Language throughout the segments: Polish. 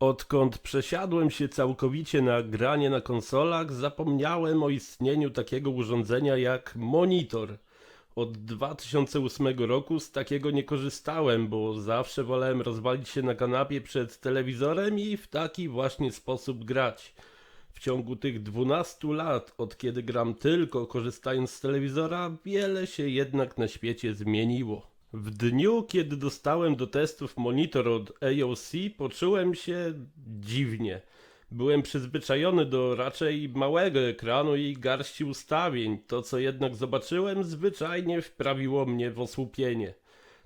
Odkąd przesiadłem się całkowicie na granie na konsolach, zapomniałem o istnieniu takiego urządzenia jak monitor. Od 2008 roku z takiego nie korzystałem, bo zawsze wolałem rozwalić się na kanapie przed telewizorem i w taki właśnie sposób grać. W ciągu tych 12 lat, od kiedy gram tylko korzystając z telewizora, wiele się jednak na świecie zmieniło. W dniu, kiedy dostałem do testów monitor od AOC, poczułem się dziwnie. Byłem przyzwyczajony do raczej małego ekranu i garści ustawień. To, co jednak zobaczyłem, zwyczajnie wprawiło mnie w osłupienie.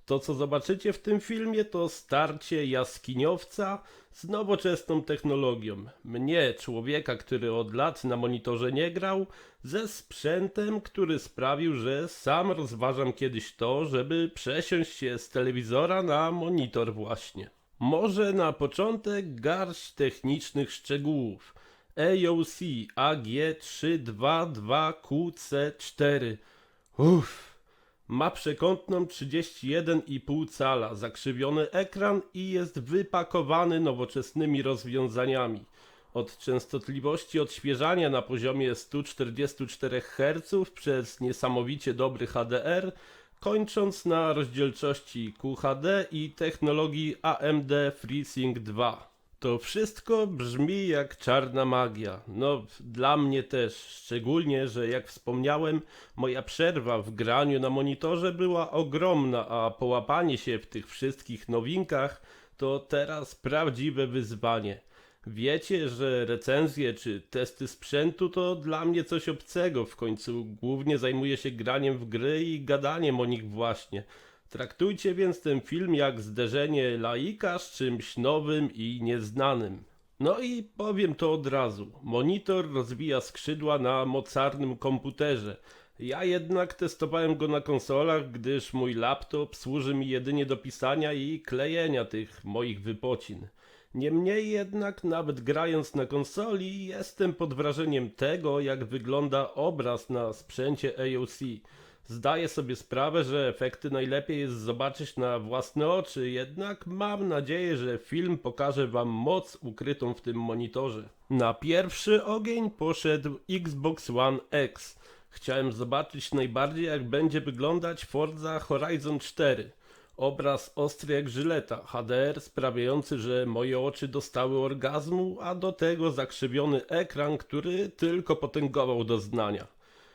To, co zobaczycie w tym filmie, to starcie jaskiniowca z nowoczesną technologią. Mnie, człowieka, który od lat na monitorze nie grał, ze sprzętem, który sprawił, że sam rozważam kiedyś to, żeby przesiąść się z telewizora na monitor właśnie. Może na początek garść technicznych szczegółów. AOC AG322QC4 Uff. Ma przekątną 31,5 cala, zakrzywiony ekran i jest wypakowany nowoczesnymi rozwiązaniami. Od częstotliwości odświeżania na poziomie 144 Hz przez niesamowicie dobry HDR, kończąc na rozdzielczości QHD i technologii AMD FreeSync 2. To wszystko brzmi jak czarna magia. No, dla mnie też. Szczególnie, że jak wspomniałem, moja przerwa w graniu na monitorze była ogromna, a połapanie się w tych wszystkich nowinkach to teraz prawdziwe wyzwanie. Wiecie, że recenzje czy testy sprzętu to dla mnie coś obcego. W końcu głównie zajmuję się graniem w gry i gadaniem o nich właśnie. Traktujcie więc ten film jak zderzenie laika z czymś nowym i nieznanym. No i powiem to od razu. Monitor rozwija skrzydła na mocarnym komputerze. Ja jednak testowałem go na konsolach, gdyż mój laptop służy mi jedynie do pisania i klejenia tych moich wypocin. Niemniej jednak, nawet grając na konsoli, jestem pod wrażeniem tego, jak wygląda obraz na sprzęcie AOC. Zdaję sobie sprawę, że efekty najlepiej jest zobaczyć na własne oczy, jednak mam nadzieję, że film pokaże Wam moc ukrytą w tym monitorze. Na pierwszy ogień poszedł Xbox One X. Chciałem zobaczyć najbardziej jak będzie wyglądać Forza Horizon 4. Obraz ostry jak żyleta, HDR sprawiający, że moje oczy dostały orgazmu, a do tego zakrzywiony ekran, który tylko potęgował doznania.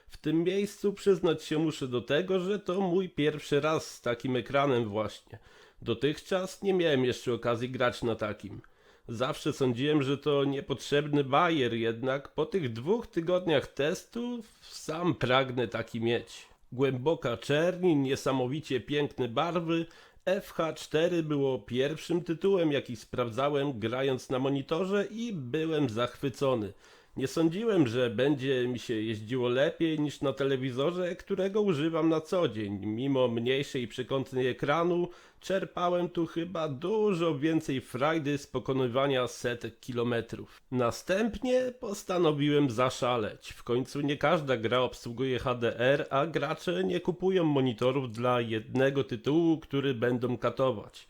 W tym miejscu przyznać się muszę do tego, że to mój pierwszy raz z takim ekranem właśnie. Dotychczas nie miałem jeszcze okazji grać na takim. Zawsze sądziłem, że to niepotrzebny bajer, jednak po tych dwóch tygodniach testów sam pragnę taki mieć. Głęboka czerni, niesamowicie piękne barwy. FH4 było pierwszym tytułem, jaki sprawdzałem grając na monitorze i byłem zachwycony. Nie sądziłem, że będzie mi się jeździło lepiej niż na telewizorze, którego używam na co dzień. Mimo mniejszej przekątnej ekranu, czerpałem tu chyba dużo więcej frajdy z pokonywania setek kilometrów. Następnie postanowiłem zaszaleć. W końcu nie każda gra obsługuje HDR, a gracze nie kupują monitorów dla jednego tytułu, który będą katować.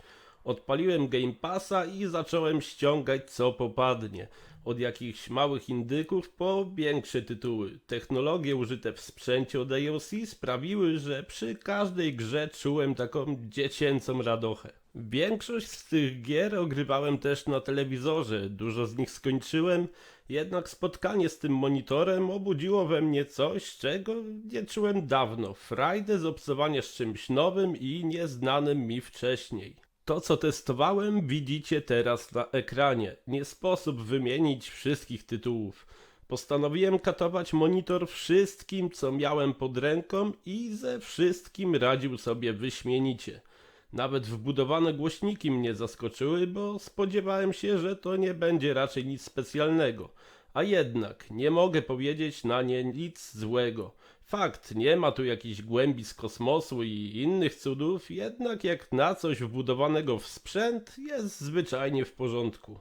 Odpaliłem Game Passa i zacząłem ściągać co popadnie. Od jakichś małych indyków po większe tytuły. Technologie użyte w sprzęcie od AOC sprawiły, że przy każdej grze czułem taką dziecięcą radochę. Większość z tych gier ogrywałem też na telewizorze, dużo z nich skończyłem, jednak spotkanie z tym monitorem obudziło we mnie coś, czego nie czułem dawno. Frajdę z obcowania z czymś nowym i nieznanym mi wcześniej. To, co testowałem, widzicie teraz na ekranie. Nie sposób wymienić wszystkich tytułów. Postanowiłem katować monitor wszystkim, co miałem pod ręką i ze wszystkim radził sobie wyśmienicie. Nawet wbudowane głośniki mnie zaskoczyły, bo spodziewałem się, że to nie będzie raczej nic specjalnego. A jednak nie mogę powiedzieć na nie nic złego. Fakt, nie ma tu jakichś głębi z kosmosu i innych cudów, jednak jak na coś wbudowanego w sprzęt jest zwyczajnie w porządku.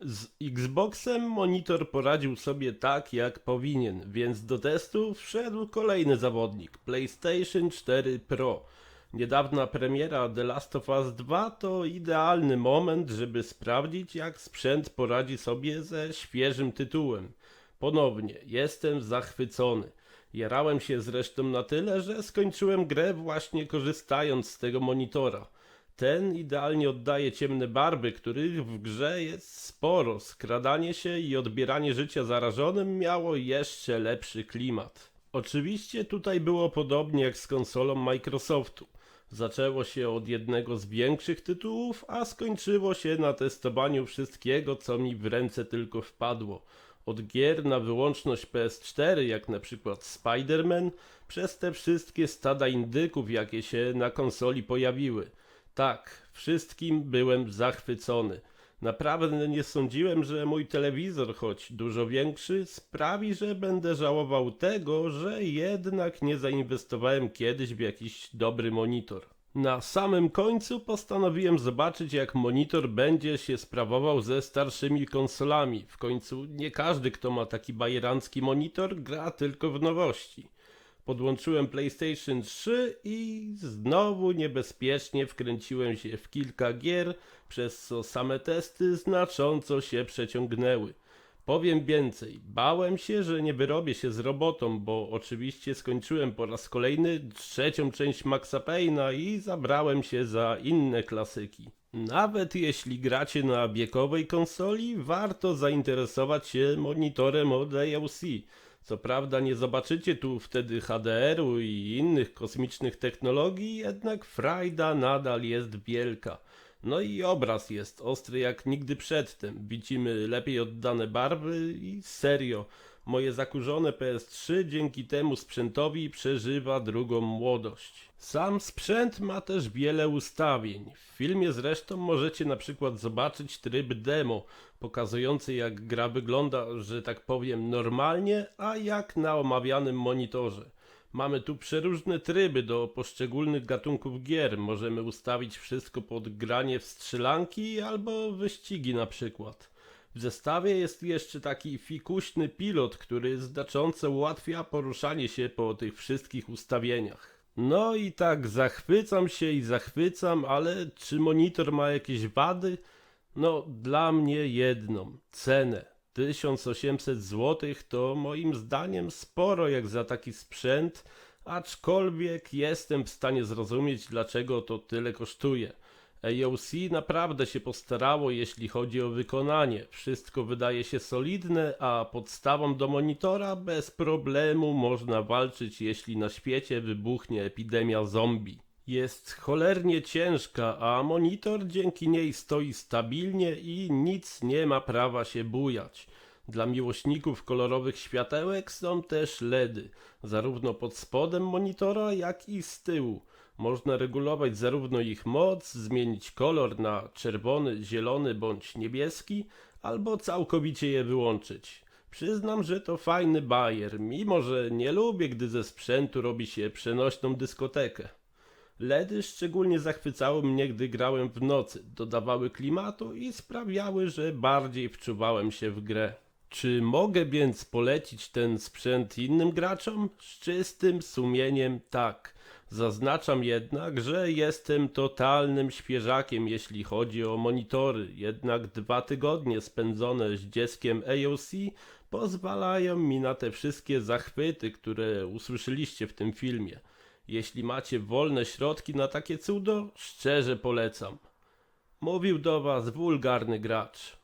Z Xboxem monitor poradził sobie tak jak powinien, więc do testu wszedł kolejny zawodnik PlayStation 4 Pro. Niedawna premiera The Last of Us 2 to idealny moment, żeby sprawdzić, jak sprzęt poradzi sobie ze świeżym tytułem. Ponownie, jestem zachwycony. Jarałem się zresztą na tyle, że skończyłem grę właśnie korzystając z tego monitora. Ten idealnie oddaje ciemne barwy, których w grze jest sporo. Skradanie się i odbieranie życia zarażonym miało jeszcze lepszy klimat. Oczywiście tutaj było podobnie jak z konsolą Microsoftu. Zaczęło się od jednego z większych tytułów, a skończyło się na testowaniu wszystkiego, co mi w ręce tylko wpadło. Od gier na wyłączność PS4, jak na przykład Spider-Man, przez te wszystkie stada indyków, jakie się na konsoli pojawiły. Tak, wszystkim byłem zachwycony. Naprawdę nie sądziłem, że mój telewizor, choć dużo większy, sprawi, że będę żałował tego, że jednak nie zainwestowałem kiedyś w jakiś dobry monitor. Na samym końcu postanowiłem zobaczyć, jak monitor będzie się sprawował ze starszymi konsolami. W końcu nie każdy, kto ma taki bajerancki monitor, gra tylko w nowości. Podłączyłem PlayStation 3 i znowu niebezpiecznie wkręciłem się w kilka gier, przez co same testy znacząco się przeciągnęły. Powiem więcej, bałem się, że nie wyrobię się z robotą, bo oczywiście skończyłem po raz kolejny trzecią część Maxa Payne'a i zabrałem się za inne klasyki. Nawet jeśli gracie na biekowej konsoli, warto zainteresować się monitorem od AOC. Co prawda nie zobaczycie tu wtedy HDR-u i innych kosmicznych technologii, jednak frajda nadal jest wielka. No i obraz jest ostry jak nigdy przedtem. Widzimy lepiej oddane barwy i serio. Moje zakurzone PS3 dzięki temu sprzętowi przeżywa drugą młodość. Sam sprzęt ma też wiele ustawień. W filmie zresztą możecie na przykład zobaczyć tryb demo, pokazujący jak gra wygląda, że tak powiem, normalnie, a jak na omawianym monitorze. Mamy tu przeróżne tryby do poszczególnych gatunków gier. Możemy ustawić wszystko pod granie w strzelanki albo wyścigi na przykład. W zestawie jest jeszcze taki fikuśny pilot, który znacząco ułatwia poruszanie się po tych wszystkich ustawieniach. No i tak zachwycam się i zachwycam, ale czy monitor ma jakieś wady? No, dla mnie jedną cenę. 1800 zł to moim zdaniem sporo jak za taki sprzęt, aczkolwiek jestem w stanie zrozumieć, dlaczego to tyle kosztuje. AOC naprawdę się postarało, jeśli chodzi o wykonanie. Wszystko wydaje się solidne, a podstawą do monitora bez problemu można walczyć, jeśli na świecie wybuchnie epidemia zombie. Jest cholernie ciężka, a monitor dzięki niej stoi stabilnie i nic nie ma prawa się bujać. Dla miłośników kolorowych światełek są też LEDy, zarówno pod spodem monitora, jak i z tyłu. Można regulować zarówno ich moc, zmienić kolor na czerwony, zielony bądź niebieski, albo całkowicie je wyłączyć. Przyznam, że to fajny bajer, mimo że nie lubię, gdy ze sprzętu robi się przenośną dyskotekę. LEDy szczególnie zachwycały mnie, gdy grałem w nocy, dodawały klimatu i sprawiały, że bardziej wczuwałem się w grę. Czy mogę więc polecić ten sprzęt innym graczom? Z czystym sumieniem tak. Zaznaczam jednak, że jestem totalnym świeżakiem, jeśli chodzi o monitory. Jednak dwa tygodnie spędzone z dzieckiem AOC pozwalają mi na te wszystkie zachwyty, które usłyszeliście w tym filmie. Jeśli macie wolne środki na takie cudo, szczerze polecam. Mówił do Was wulgarny gracz.